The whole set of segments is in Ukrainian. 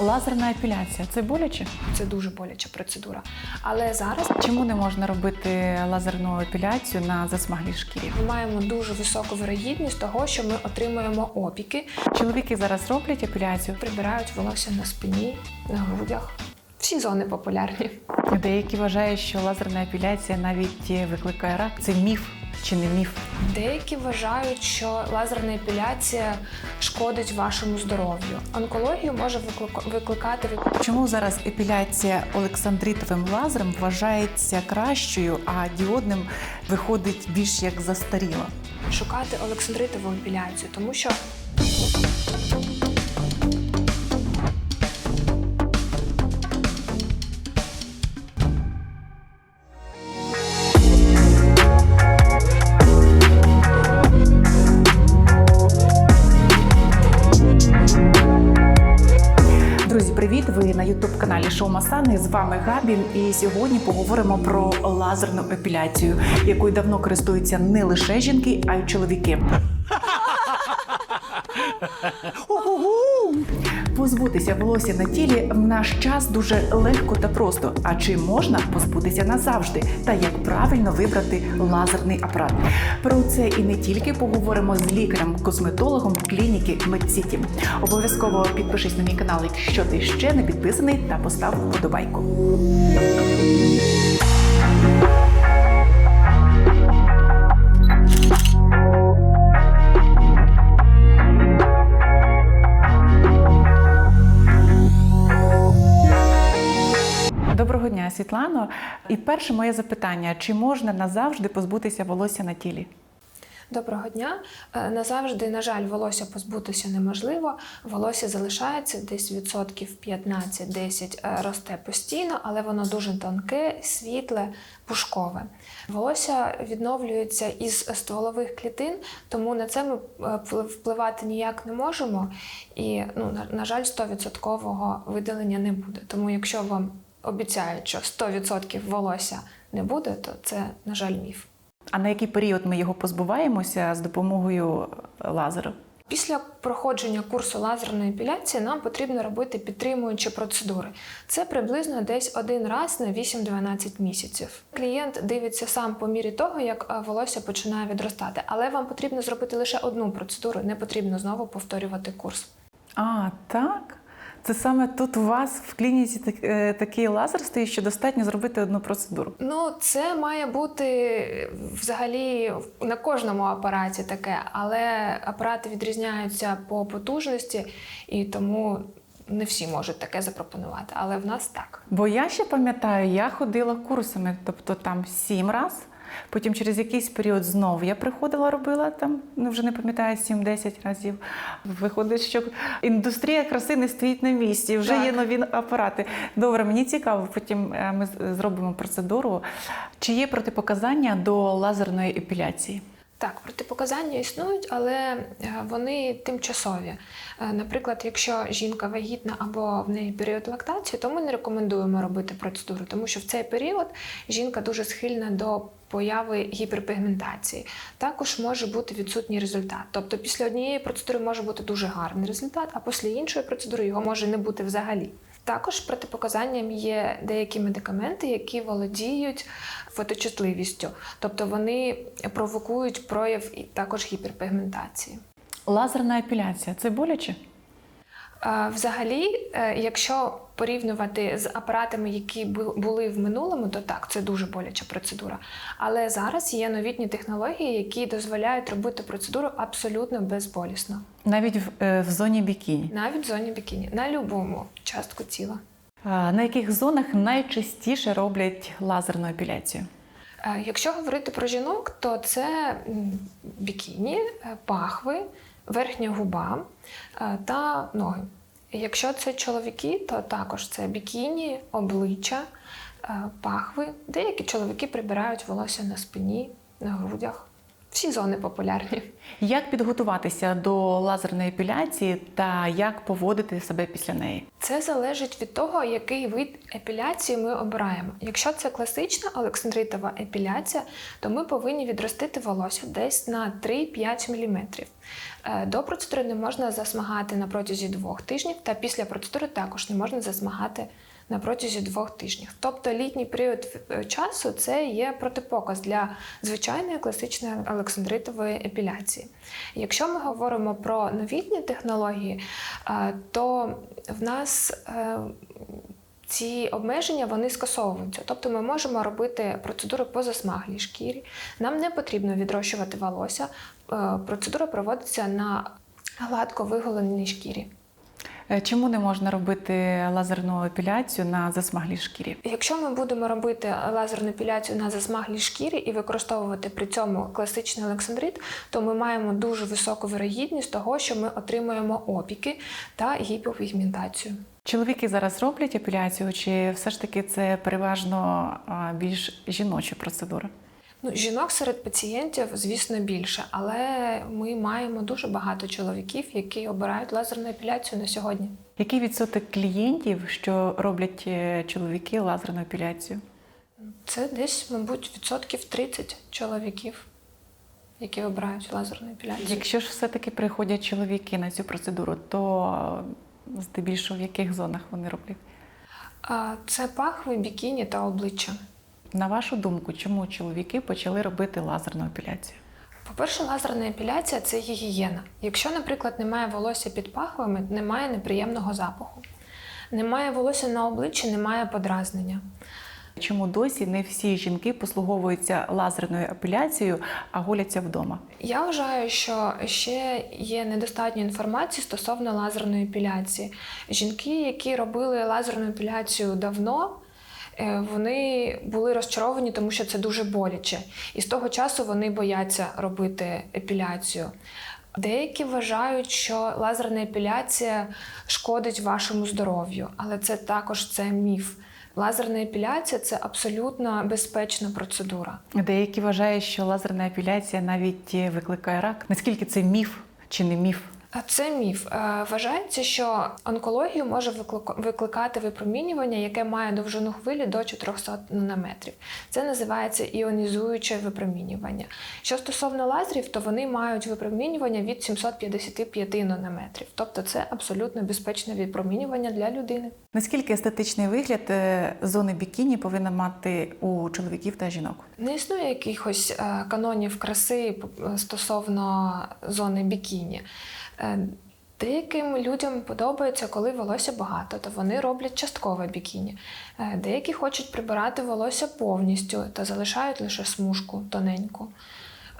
Лазерна епіляція це боляче? Це дуже боляча процедура. Але зараз Чому не можна робити лазерну епіляцію на засмаглій шкірі? ми маємо дуже високу вирогідність того, що ми отримуємо опіки, Чоловіки зараз роблять епіляцію. прибирають волосся на спині, на грудях. Всі зони популярні. Деякі вважають, що лазерна епіляція навіть викликає рак. Це міф чи не міф? Деякі вважають, що лазерна епіляція шкодить вашому здоров'ю. Онкологію може викликати Чому зараз епіляція олександритовим лазером вважається кращою, а діодним виходить більш як застаріла? шукати олександритову епіляцію, тому що Каналі Шоу Масани. З вами Габін. І сьогодні поговоримо про лазерну епіляцію, якою давно користуються не лише жінки, а й чоловіки. Позбутися волосся на тілі в наш час дуже легко та просто. А чи можна позбутися назавжди? Та як правильно вибрати лазерний апарат? Про це і не тільки поговоримо з лікарем-косметологом клініки Медсіті. Обов'язково підпишись на мій канал, якщо ти ще не підписаний, та постав вподобайку. Світлано. І перше моє запитання: чи можна назавжди позбутися волосся на тілі? Доброго дня. Е, Назавжди, на жаль, волосся позбутися неможливо. Волосся залишається десь відсотків 15-10 е, росте постійно, але воно дуже тонке, світле, пушкове. Волосся відновлюється із стволових клітин, тому на це ми е, впливати ніяк не можемо. І, ну, на, жаль, 100% видалення не буде. Тому якщо вам обіцяють, що 100% волосся не буде, то це, на жаль, міф. А на який період ми його позбуваємося з допомогою лазеру? Після проходження курсу лазерної епіляції нам потрібно робити підтримуючі процедури. Це приблизно десь один раз на 8-12 місяців. Клієнт дивиться сам по мірі того, як е, волосся починає відростати, але вам потрібно зробити лише одну процедуру, не потрібно знову повторювати курс. А, так. Це саме тут у вас в клініці так- е, такий лазер стоїть, що достатньо зробити одну процедуру. Ну, це має бути взагалі на кожному апараті таке, але апарати відрізняються по потужності, і тому не всі можуть таке запропонувати. Але в нас так. Бо я ще пам'ятаю, я ходила курсами, тобто там сім раз. Потім через якийсь період знову я приходила, робила там, ну вже не пам'ятаю, 7-10 разів. Виходить, що індустрія краси не стоїть на місці, вже Так. є нові апарати. Добре, мені цікаво, потім е, ми зробимо процедуру. Чи є протипоказання до лазерної епіляції? Так, протипоказання існують, але е, вони тимчасові. Е, Наприклад, якщо жінка вагітна або в неї період лактації, то ми не рекомендуємо робити процедуру, тому що в цей період жінка дуже схильна до появи гіперпігментації. Також може бути відсутній результат. Тобто після однієї процедури може бути дуже гарний результат, а після іншої процедури його може не бути взагалі. Також протипоказанням є деякі медикаменти, які володіють фоточутливістю, тобто вони провокують прояв і також гіперпігментації. Лазерна епіляція це боляче? Взагалі, е, якщо порівнювати з апаратами, які бу- були в минулому, то так, це дуже боляча процедура. Але зараз є новітні технології, які дозволяють робити процедуру абсолютно безболісно, Навіть в, е, в зоні бікіні. навіть в зоні бікіні, на будь-якому частку тіла. А на яких зонах найчастіше роблять лазерну епіляцію? Е, Якщо говорити про жінок, то це бікіні, е, пахви, верхня губа та ноги. Якщо це чоловіки, то також це бікіні, обличчя, е, пахви. Деякі чоловіки прибирають волосся на спині, на грудях. Всі зони популярні. Як підготуватися до лазерної епіляції та як поводити себе після неї? Це залежить від того, який вид епіляції ми обираємо. Якщо це класична олександритова епіляція, то ми повинні відростити волосся десь на 3-5 мм. Е, До процедури не можна засмагати на протязі двох тижнів, та після процедури також не можна засмагати на протязі двох тижнів. Тобто літній період е, часу це є протипоказ для звичайної класичної олександритової епіляції. Якщо ми говоримо про новітні технології, е, то в нас е, ці обмеження вони скасовуються. Тобто ми можемо робити процедури по засмаглій шкірі. Нам не потрібно відрощувати волосся. Процедура проводиться на гладко виголеній шкірі. Е, Чому не можна робити лазерну епіляцію на засмаглій шкірі? Якщо ми будемо робити лазерну епіляцію на засмаглій шкірі і використовувати при цьому класичний олександрит, то ми маємо дуже високу вирогідність того, що ми отримуємо опіки та гіпопігментацію. Чоловіки зараз роблять епіляцію, чи все ж таки це переважно більш жіноча процедура? Ну, жінок серед пацієнтів, звісно, більше, але ми маємо дуже багато чоловіків, які обирають лазерну епіляцію на сьогодні. Який відсоток клієнтів, що роблять е, чоловіки лазерну епіляцію? Це десь, мабуть, відсотків 30 чоловіків, які обирають лазерну епіляцію. Якщо ж все-таки приходять чоловіки на цю процедуру, то е, здебільшого в яких зонах вони роблять? Це пахви, бікіні та обличчя. На вашу думку, чому чоловіки почали робити лазерну епіляцію? По-перше, лазерна епіляція це гігієна. Якщо, наприклад, немає волосся під пахвами, немає неприємного запаху. Немає волосся на обличчі, немає подразнення. Чому досі не всі жінки послуговуються лазерною епіляцією, а голяться вдома? Я вважаю, що ще є недостатньо інформації стосовно лазерної епіляції. Жінки, які робили лазерну епіляцію давно, вони були розчаровані, тому що це дуже боляче. І з того часу вони бояться робити епіляцію. Деякі вважають, що лазерна епіляція шкодить вашому здоров'ю, але це також це міф. Лазерна епіляція це абсолютно безпечна процедура. Деякі вважають, що лазерна епіляція навіть е, викликає рак. Наскільки це міф чи не міф? А Це міф. Е, Вважається, що онкологію може викликати випромінювання, яке має довжину хвилі до 400 нанометрів. Це називається іонізуюче випромінювання. Що стосовно лазерів, то вони мають випромінювання від 755 нанометрів. Тобто це абсолютно безпечне випромінювання для людини. Наскільки естетичний вигляд е, зони бікіні повинна мати у чоловіків та жінок? Не існує якихось е, канонів краси стосовно зони бікіні. Е, Деяким людям подобається, коли волосся багато, то вони роблять часткове бікіні. Е, Деякі хочуть прибирати волосся повністю та залишають лише смужку тоненьку.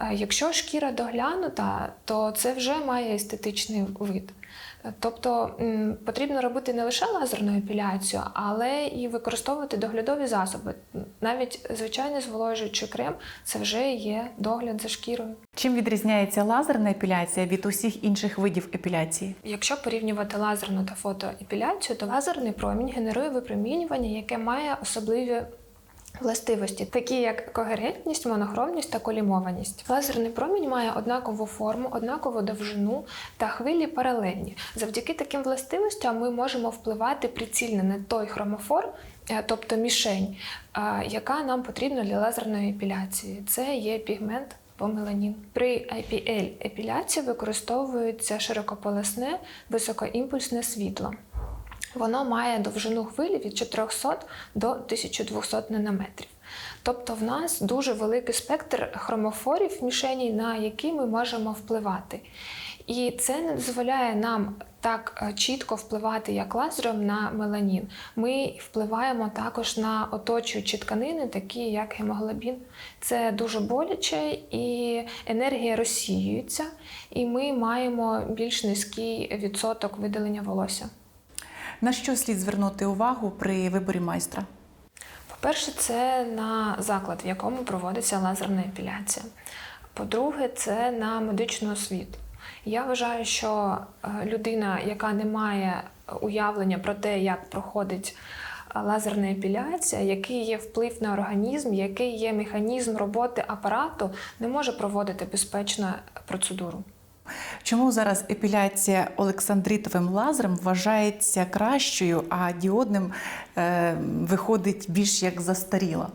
Е, Якщо шкіра доглянута, то це вже має естетичний вид. Тобто потрібно робити не лише лазерну епіляцію, але і використовувати доглядові засоби. Навіть звичайний зволожуючий крем це вже є догляд за шкірою. Чим відрізняється лазерна епіляція від усіх інших видів епіляції? Якщо порівнювати лазерну та фотоепіляцію, то лазерний промінь генерує випромінювання, яке має особливі властивості, такі як когерентність, монохромність та колімованість. Лазерний промінь має однакову форму, однакову довжину та хвилі паралельні. Завдяки таким властивостям ми можемо впливати прицільно на той хромофор, е, тобто мішень, яка нам потрібна для лазерної епіляції. Це є пігмент помеланін. При IPL епіляції використовується широкополосне високоімпульсне світло. Воно має довжину хвилі від 400 до 1200 нанометрів. Тобто в нас дуже великий спектр хромофорів мішеній, на які ми можемо впливати. І це не дозволяє нам так е, чітко впливати, як лазером на меланін. Ми впливаємо також на оточуючі тканини, такі як гемоглобін. Це дуже боляче і енергія розсіюється, і ми маємо більш низький відсоток видалення волосся. На що слід звернути увагу при виборі майстра? По-перше, це на заклад, в якому проводиться лазерна епіляція. По-друге, це на медичну освіту. Я вважаю, що е, людина, яка не має уявлення про те, як проходить лазерна епіляція, який є вплив на організм, який є механізм роботи апарату, не може проводити безпечно процедуру. Чому зараз епіляція олександритовим лазером вважається кращою, а діодним е, виходить більш як застаріла?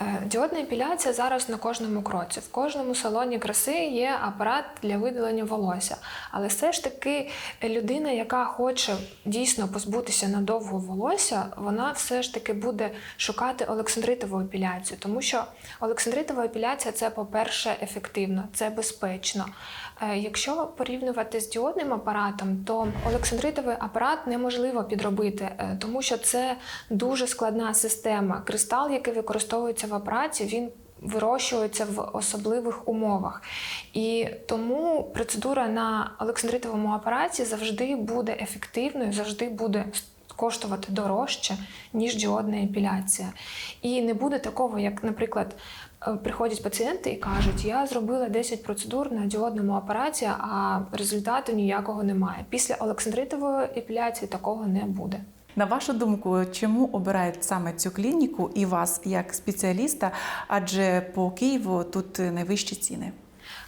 Е, Діодна епіляція зараз на кожному кроці. В кожному салоні краси є апарат для видалення волосся. Але все ж таки людина, яка хоче дійсно позбутися надовго волосся, вона все ж таки буде шукати олександритову епіляцію, тому що олександритова епіляція це, по-перше, ефективно, це безпечно. Е, Якщо порівнювати з діодним апаратом, то олександритовий апарат неможливо підробити, е, тому що це дуже складна система. Кристал, який використовується в апараті, він вирощується в особливих умовах. І тому процедура на олександритовому апараті завжди буде ефективною, завжди буде коштувати дорожче, ніж діодна епіляція. І не буде такого, як, наприклад, е, приходять пацієнти і кажуть, я зробила 10 процедур на діодному апараті, а результату ніякого немає. Після олександритової епіляції такого не буде. На вашу думку, чому обирають саме цю клініку і вас як спеціаліста? Адже по Києву тут найвищі ціни.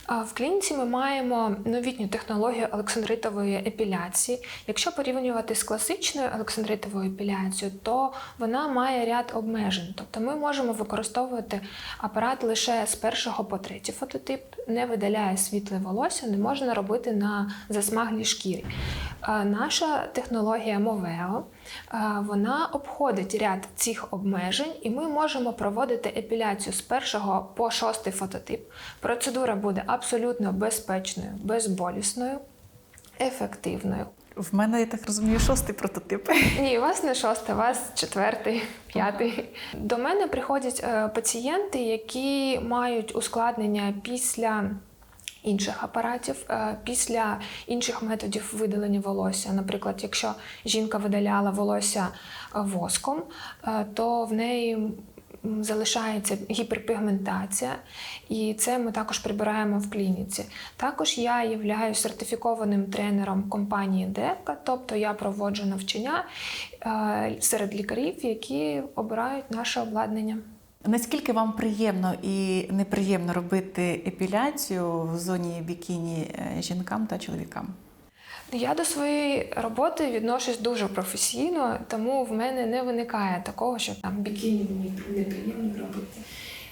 В клініці ми маємо новітню технологію олександритової епіляції. Якщо порівнювати з класичною олександритовою епіляцією, то вона має ряд обмежень. Тобто ми можемо використовувати апарат лише з першого по третій фототип, не видаляє світле волосся, не можна робити на засмаглій шкірі. Наша технологія Moveo вона обходить ряд цих обмежень, і ми можемо проводити епіляцію з першого по шостий фототип. Процедура буде абсолютно безпечною, безболісною, ефективною. В мене, я так розумію, шостий прототип. Ні, у вас не шостий, у вас четвертий, п'ятий. До мене приходять е, пацієнти, які мають ускладнення після. Інших апаратів е, після інших методів видалення волосся. Наприклад, якщо жінка видаляла волосся е, воском, е, то в неї залишається гіперпігментація, і це ми також прибираємо в клініці. Також я являюсь сертифікованим тренером компанії Девка, тобто я проводжу навчання серед лікарів, які обирають наше обладнання. Наскільки вам приємно і неприємно робити епіляцію в зоні бікіні е, жінкам та чоловікам? Я до своєї роботи відношусь дуже професійно, тому в мене не виникає такого, що там бікіні мені неприємно робити.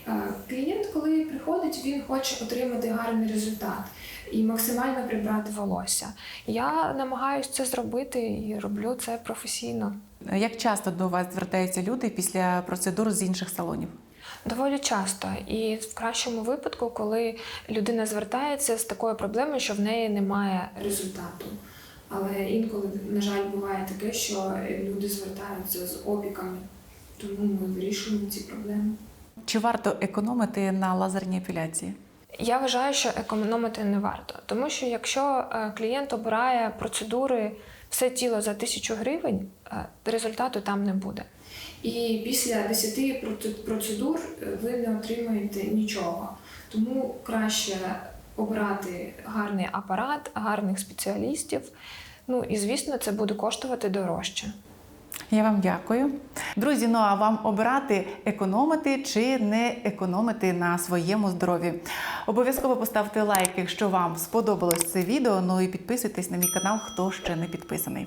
Е, Клієнт, коли приходить, він хоче отримати гарний результат і максимально прибрати волосся. Я намагаюся це зробити і роблю це професійно. Як часто до вас звертаються люди після процедур з інших салонів? Доволі часто, і в кращому випадку, коли людина звертається з такою проблемою, що в неї немає результату. Але інколи, на жаль, буває таке, що люди звертаються з опіками, тому ми вирішуємо ці проблеми. Чи варто економити на лазерній епіляції? Я вважаю, що економити не варто, тому що якщо е, клієнт обирає процедури все тіло за тисячу гривень, результату там не буде. І після 10 процедур е, ви не отримаєте нічого. Тому краще обрати гарний апарат, гарних спеціалістів. Ну і звісно, це буде коштувати дорожче. Я вам дякую. Друзі, ну а вам обирати економити чи не економити на своєму здоров'ї. Обов'язково поставте лайк, якщо вам сподобалось це відео. Ну і підписуйтесь на мій канал, хто ще не підписаний.